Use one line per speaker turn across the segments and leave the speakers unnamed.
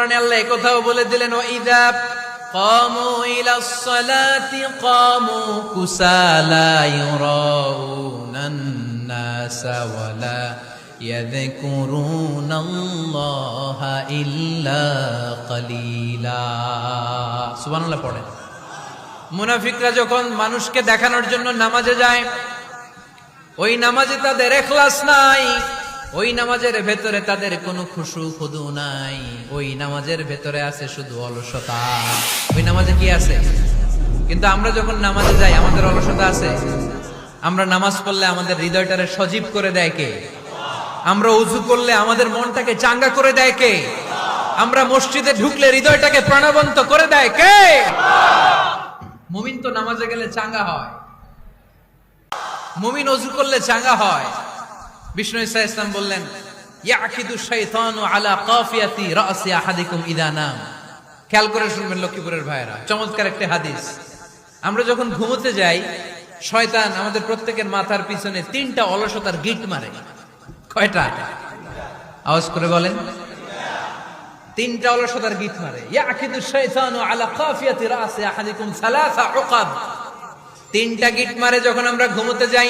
কোরআনে আল্লাহ একথাও বলে দিলেন ওয়াইদা قاموا إلى الصلاة قاموا كسالى يراءون الناس ولا يذكرون الله إلا قليلا سبحان الله পড়েন মুনাফিকরা যখন মানুষকে দেখানোর জন্য নামাজে যায় ওই নামাজে তাদের এখলাস নাই ওই নামাজের ভেতরে তাদের কোনো খুশু খুদু নাই। ওই নামাজের ভেতরে আছে শুধু অলসতা। ওই নামাজে কি আছে? কিন্তু আমরা যখন নামাজে যাই, আমাদের অলসতা আছে। আমরা নামাজ পড়লে আমাদের হৃদয়টারে সজীব করে দেয় কে? আমরা উজু করলে আমাদের মনটাকে চাঙ্গা করে দেয় কে? আমরা মসজিদে ঢুকলে হৃদয়টাকে প্রাণবন্ত করে দেয় কে? মুমিন তো নামাজে গেলে চাঙ্গা হয়। মুমিন অজু করলে চাঙ্গা হয়। বিষ্ণু ইসা ইসলাম বললেন, ইয়াকিদু শাইতানু আলা কাফিয়াতি আহাদিকুম ইদা নাম। খেয়াল করে শুনবেন লক্ষ্মীপুরের ভাইরা চমৎকার একটা হাদিস। আমরা যখন ঘুমোতে যাই, শয়তান আমাদের প্রত্যেকের মাথার পিছনে তিনটা অলসতার গিট মারে। কয়টা? আওয়াজ করে বলেন। তিনটা অলসতার গিট মারে। ইয়াকিদু শাইতানু আলা কাফিয়াতি রাসি আহাদিকুম তিনটা গিট মারে যখন আমরা ঘুমোতে যাই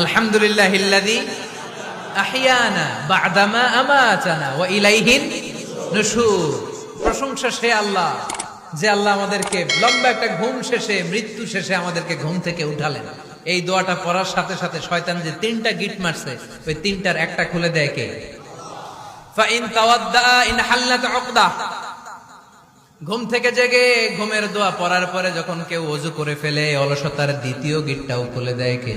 আলহামদুলিল্লাহ ইল্লাযী আহইয়ানা বা'দামা আমাতানা ওয়া ইলাইহিন নুশুর। প্রশংসা সে আল্লাহ, যে আল্লাহ আমাদেরকে লম্বা একটা ঘুম শেষে, মৃত্যু শেষে আমাদেরকে ঘুম থেকে উঠালেন। এই দোয়াটা পড়ার সাথে সাথে শয়তান যে তিনটা গিট মারছে, ওই তিনটার একটা খুলে দেয় কে? ঘুম থেকে জেগে ঘুমের দোয়া পড়ার পরে যখন কেউ অজু করে ফেলে, অলসতার দ্বিতীয় গিটটাও খুলে দেয় কে?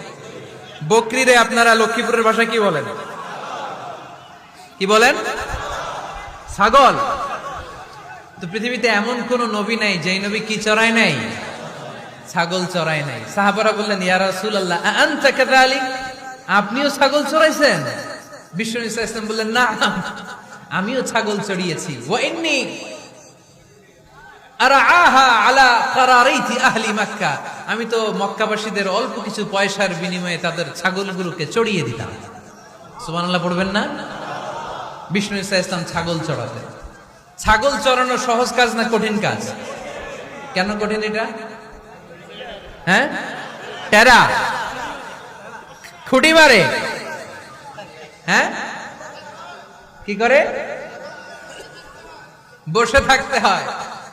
বকরি রে আপনারা লক্ষ্মীপুরের ভাষায় কি বলেন? কি বলেন? ছাগল। তো পৃথিবীতে এমন কোন নবী নাই, যেই নবী কি চড়ায় নাই? ছাগল চড়ায় নাই। সাহাবারা বললেন, ইয়া রাসূলুল্লাহ আনতা কাযালিক? আপনিও ছাগল চড়াইছেন? ইসা ইসলাম বললেন, না, আমিও ছাগল চড়িয়েছি আরাআহা আলা কারারাইতি আহলি মক্কা আমি তো মক্কাবাসীদের অল্প কিছু পয়সার বিনিময়ে তাদের ছাগলগুলোকে চড়িয়ে দিতাম। সুবহানাল্লাহ পড়বেন না? বিষ্ণু ইসা ইসলাম ছাগল চড়াতেন। ছাগল চড়ানো সহজ কাজ না কঠিন কাজ? কেন কঠিন এটা? হ্যাঁ? টেরা। খুঁটি মারে। হ্যাঁ? কি করে? বসে থাকতে হয়।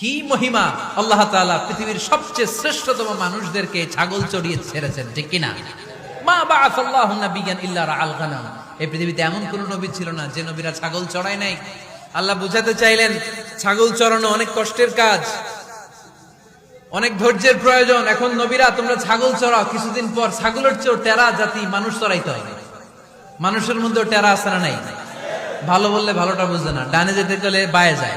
কি মহিমা? আল্লাহ তাআলা পৃথিবীর সবচেয়ে শ্রেষ্ঠতম মানুষদেরকে ছাগল চড়িয়ে ছেড়েছেন, ঠিক কি না মা বাআসাল্লাহু নাবিয়ান ইল্লা রাআল গানাম। এই পৃথিবীতে এমন কোন নবী ছিল না যে নবীরা ছাগল চড়ায় নাই। আল্লাহ বুঝাতে চাইলেন, ছাগল চড়ানো অনেক কষ্টের কাজ, অনেক ধৈর্যের প্রয়োজন। এখন নবীরা, তোমরা ছাগল চড়াও, কিছুদিন পর ছাগলের চেয়েও টেরা জাতি মানুষ চড়াইতে হবে মানুষের মধ্যেও টেরা না নাই? ভালো বললে ভালোটা বুঝে না, ডানে যেতে গেলে বায়ে যায়।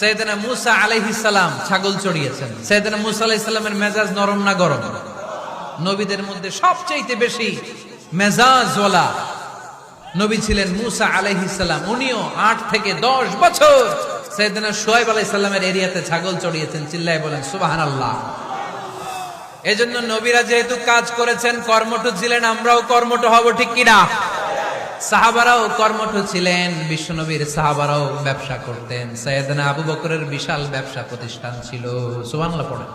সৈয়দনা মুসা আলাইহিস সালাম ছাগল চড়িয়েছেন। সৈয়দনা মুসা আলাইহিস সালামের মেজাজ নরম না গরম? নবীদের মধ্যে সবচাইতে বেশি মেজাজওয়ালা নবী ছিলেন মুসা আলাইহিস সালাম। উনিও আট থেকে দশ বছর সৈয়দনা সোয়েব আলাইহিস সালামের এরিয়াতে ছাগল চড়িয়েছেন। চিল্লায় বলেন, সুবহানাল্লাহ। এজন্য নবীরা যেহেতু কাজ করেছেন কর্মঠ ছিলেন, আমরাও কর্মঠ হব, ঠিক কিনা? সাহাবারাও কর্মঠ ছিলেন, বিশ্বনবীর সাহাবারাও ব্যবসা করতেন। সৈয়দনা আবু বকরের বিশাল ব্যবসা প্রতিষ্ঠান ছিল। সুবহানাল্লাহ পড়েন।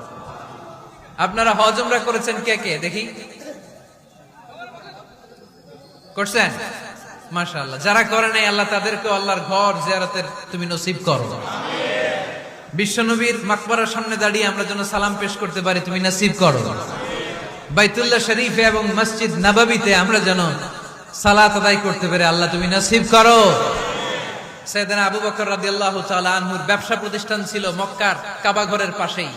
আপনারা হজ উমরা করেছেন কে কে? দেখি। করছেন? মাশাআল্লাহ। যারা করে নাই, আল্লাহ তাদেরকে আল্লাহর ঘর জিয়ারতের তুমি নসিব করো। বিশ্বনবীর মাকবরার সামনে দাঁড়িয়ে আমরা যেন সালাম পেশ করতে পারি, তুমি নসিব করো। বাইতুল্লাহ শরীফে এবং মসজিদ নবাবিতে আমরা যেন সালাত আদায় করতে পারি আল্লাহ তুমি নসিব করো। সৈয়দনা আবু বকর রাদিয়াল্লাহু তাআলা আনহুর ব্যবসা প্রতিষ্ঠান ছিল মক্কার কাবা ঘরের পাশেই।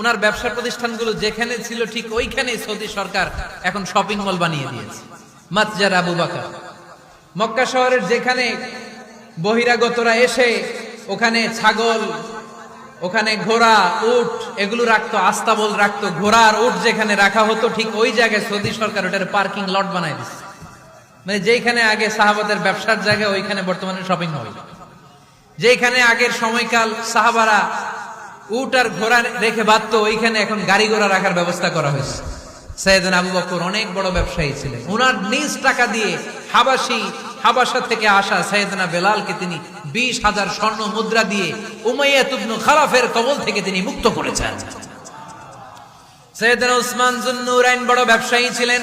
উনার ব্যবসা প্রতিষ্ঠানগুলো যেখানে ছিল ঠিক ওইখানেই সৌদি সরকার এখন শপিং মল বানিয়ে দিয়েছে। মাতজার আবু বকর। মক্কা শহরের যেখানে বহিরাগতরা এসে ওখানে ছাগল, ওখানে ঘোড়া, উট, এগুলো রাখতো, আস্তাবল রাখতো, ঘোড়া আর উট যেখানে রাখা হতো ঠিক ওই জায়গায় সৌদি সরকার ওটার পার্কিং লট বানাই দিচ্ছে। মানে যেখানে আগে সাহাবাদের ব্যবসার জায়গা, ওইখানে বর্তমানে শপিং মল যেখানে আগের সময়কাল সাহাবারা উট আর ঘোড়া রেখে বাঁধতো, ওইখানে এখন গাড়ি ঘোড়া রাখার ব্যবস্থা করা হয়েছে। সৈয়দিন আবু বকর অনেক বড় ব্যবসায়ী ছিলেন। ওনার নিজ টাকা দিয়ে হাবাসি, হাবাসা থেকে আসা সৈয়দনা বেলালকে তিনি বিশ হাজার স্বর্ণ মুদ্রা দিয়ে উমাইয়া তুবনু খারাফের কবল থেকে তিনি মুক্ত করেছেন। সৈয়দনা উসমান জুন্নুরাইন বড় ব্যবসায়ী ছিলেন।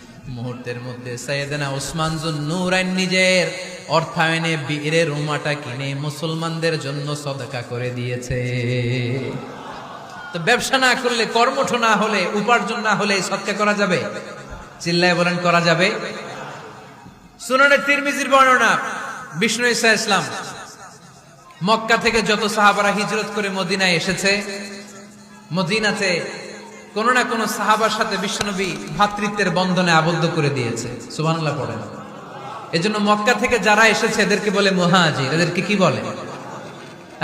মুহূর্তের মধ্যে সৈয়দনা উসমান জুন্নুরাইন নিজের অর্থায়নে বীরের রুমাটা কিনে মুসলমানদের জন্য সদকা করে দিয়েছে। তো ব্যবসা না করলে, কর্মঠ না হলে, উপার্জন না হলে সৎকা করা যাবে? চিল্লায় বলেন, করা যাবে? সুনানে তিরমিজির বর্ণনা, বিষ্ণু ইসা ইসলাম, মক্কা থেকে যত সাহাবারা হিজরত করে মদিনায় এসেছে, মদিনাতে কোন না কোন সাহাবার সাথে বিশ্বনবী ভাতৃত্বের বন্ধনে আবদ্ধ করে দিয়েছে। সুবহানাল্লাহ পড়েন। এজন্য মক্কা থেকে যারা এসেছে, এদেরকে বলে মুহাজির। এদেরকে কি বলে?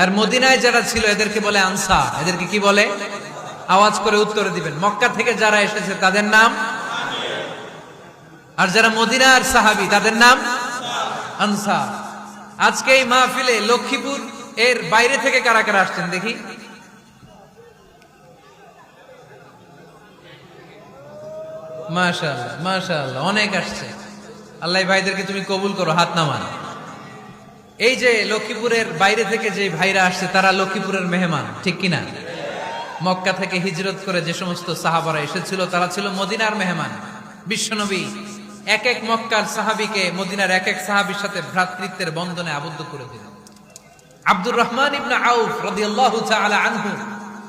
আর মদিনায় যারা ছিল, এদেরকে বলে আনসা এদেরকে কি বলে? আওয়াজ করে উত্তর দিবেন। মক্কা থেকে যারা এসেছে, তাদের নাম? আর যারা মদিনার সাহাবি, তাদের নাম? আনসা আজকে এই মাহফিলে লক্ষ্মীপুর এর বাইরে থেকে কারা কারা আসছেন দেখি? মাশাআল্লাহ মাশাআল্লাহ, অনেক আসছে। আল্লাহ ভাইদেরকে তুমি কবুল করো, হাত নামান। এই যে লক্ষ্মীপুরের বাইরে থেকে যে ভাইরা আসছে, তারা লক্ষ্মীপুরের মেহমান, ঠিক কিনা? মক্কা থেকে হিজরত করে যে সমস্ত সাহাবারা এসেছিল, তারা ছিল মদিনার মেহমান। বিশ্বনবী এক এক মক্কার সাহাবিকে মদিনার এক এক সাহাবির সাথে ভ্রাতৃত্বের বন্ধনে আবদ্ধ করে দিলেন। আব্দুর রহমান ইবনে আউফ রাদিয়াল্লাহু তাআলা আনহু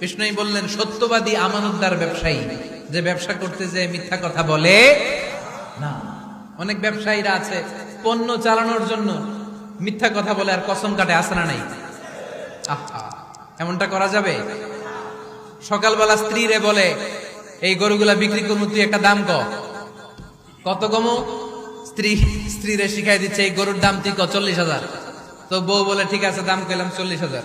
বিষ্ণুই বললেন, সত্যবাদী আমানতদার ব্যবসায়ী, যে ব্যবসা করতে যে মিথ্যা কথা বলে, না। অনেক ব্যবসায়ীরা আছে, পণ্য চালানোর জন্য মিথ্যা কথা বলে আর কসম কাটে আসে না নাই এমনটা করা যাবে? সকালবেলা স্ত্রীরে বলে, এই গরুগুলা বিক্রি করব তুই একটা দাম ক। কত কমো? স্ত্রী, স্ত্রীরে শিখাই দিচ্ছে, এই গরুর দাম তুই ক, চল্লিশ হাজার। তো বউ বলে, ঠিক আছে, দাম কইলাম চল্লিশ হাজার।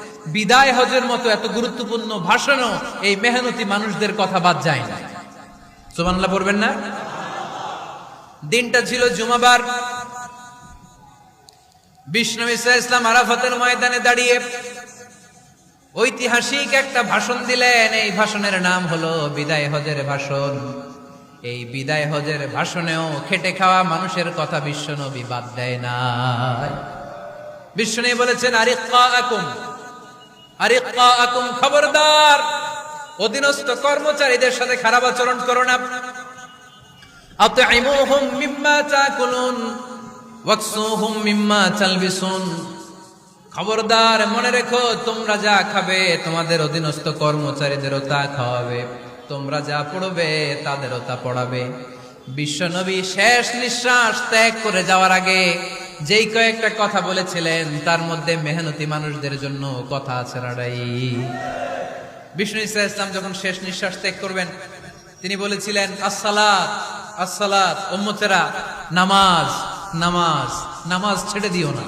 বিদায় হজের মতো এত গুরুত্বপূর্ণ ভাষণও এই মেহনতি মানুষদের কথা বাদ যায় না। সুবহানাল্লাহ পড়বেন না? দিনটা ছিল জুমাবার। বিষ্ণু ইসা ইসলাম ময়দানে দাঁড়িয়ে ঐতিহাসিক একটা ভাষণ দিলেন। এই ভাষণের নাম হলো বিদায় হজের ভাষণ। এই বিদায় হজের ভাষণেও খেটে খাওয়া মানুষের কথা বিশ্বনবী বাদ দেয় না বিশ্বনবী বলেছেন আরিক্কা আরিক্কা খবরদার। অধীনস্থ কর্মচারীদের সাথে খারাপ আচরণ করো না। মিম্মা খবরদার, মনে রেখো, তোমরা যা খাবে, তোমাদের অধীনস্থ কর্মচারীদেরও তা খাওয়াবে। তোমরা যা পড়বে, তাদেরও তা পড়াবে। বিশ্বনবী শেষ নিঃশ্বাস ত্যাগ করে যাওয়ার আগে যেই কয়েকটা কথা বলেছিলেন, তার মধ্যে মেহনতি মানুষদের জন্য কথা আছে রাডাই বিষ্ণু ইসা ইসলাম যখন শেষ নিঃশ্বাস ত্যাগ করবেন, তিনি বলেছিলেন, আসসালাত আসসালাত, উম্মতেরা, নামাজ নামাজ নামাজ ছেড়ে দিও না।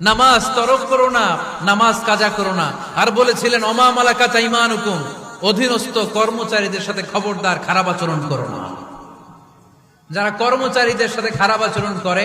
নামাজ তরক করো না, নামাজ কাজা করো না। আর বলেছিলেন অমা মালাকা চাইমান হুকুম অধীনস্থ কর্মচারীদের সাথে খবরদার খারাপ আচরণ করো না। যারা কর্মচারীদের সাথে খারাপ আচরণ করে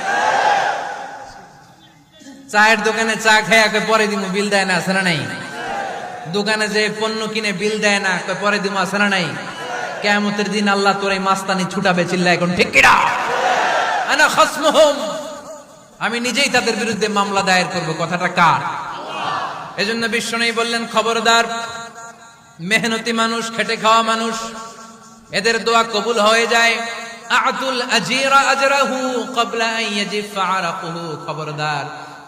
চায়ের দোকানে চা খায় পরে দিমু, বিল দেয় না, আছে না নাই? দোকানে যে পণ্য কিনে বিল দেয় না পরে দিমু, আছে না নাই? কেয়ামতের দিন আল্লাহ তোর এই মাস্তানি ছুটাবে চিল্লা এখন, ঠিক আনা আমি নিজেই তাদের বিরুদ্ধে মামলা দায়ের করব, কথাটা কার? এজন্য বিশ্ব নেই বললেন, খবরদার, মেহনতি মানুষ, খেটে খাওয়া মানুষ, এদের দোয়া কবুল হয়ে যায়। আতুল আজিরা আন ইয়াজিফা খবরদার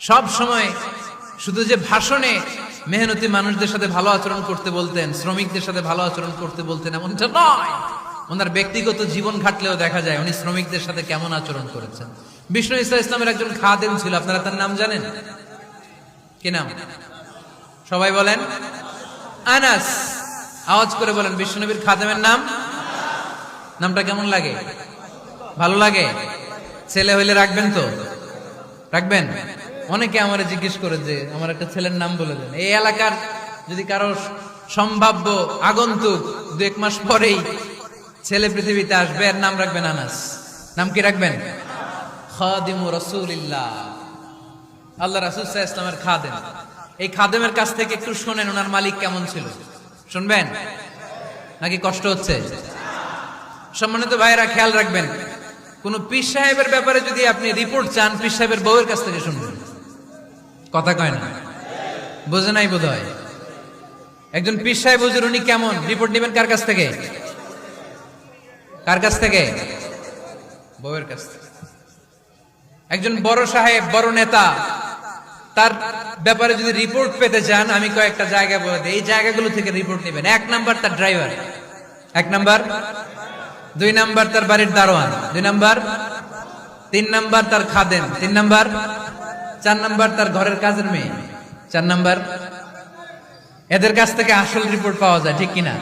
সব সময় শুধু যে ভাষণে মেহনতি মানুষদের সাথে ভালো আচরণ করতে বলতেন, শ্রমিকদের সাথে ভালো আচরণ করতে বলতেন, এমনটা নয়। ওনার ব্যক্তিগত জীবন ঘাটলেও দেখা যায় উনি শ্রমিকদের সাথে কেমন আচরণ করেছেন। বিষ্ণু ইসা ইসলামের একজন খাদেম ছিল, আপনারা তার নাম জানেন? কি নাম? সবাই বলেন? আনাস। আওয়াজ করে বলেন বিশ্বনবীর খাদেমের নাম? নামটা কেমন লাগে? ভালো লাগে? ছেলে হইলে রাখবেন তো? রাখবেন? অনেকে আমার জিজ্ঞেস করে যে, আমার একটা ছেলের নাম বলে দেন। এই এলাকার যদি কারও সম্ভাব্য আগন্তুক দু এক মাস পরেই ছেলে পৃথিবীতে আসবে, এর নাম রাখবেন আনাস। নাম কি রাখবেন? খাদিমু রসুলিল্লাহ। আল্লাহ রাসুল ইসলামের খাদেম। এই খাদেমের কাছ থেকে একটু শোনেন, ওনার মালিক কেমন ছিল। শুনবেন? নাকি কষ্ট হচ্ছে? সম্মানিত ভাইয়েরা, খেয়াল রাখবেন, কোন পীর সাহেবের ব্যাপারে যদি আপনি রিপোর্ট চান, পীর সাহেবের বউয়ের কাছ থেকে শুনবেন। কথা কয় না? বোঝে নাই বোধ হয় একজন পীর সাহেব হুজুর, উনি কেমন? রিপোর্ট নেবেন কার কাছ থেকে? কার কাছ থেকে? বউয়ের কাছ থেকে। একজন বড় সাহেব, বড় নেতা, তার ব্যাপারে যদি রিপোর্ট পেতে চান, আমি কয়েকটা জায়গা বলে দিই। এই জায়গাগুলো থেকে রিপোর্ট নেবেন। এক নাম্বার তার ড্রাইভার এক নাম্বার। দুই নাম্বার তার বাড়ির দারোয়ান। দুই নাম্বার। তিন নাম্বার তার খাদেন তিন নাম্বার। চার নাম্বার তার ঘরের কাজের মেয়ে। চার নাম্বার, এদের কাছ থেকে আসল রিপোর্ট পাওয়া যায়, ঠিক কিনা?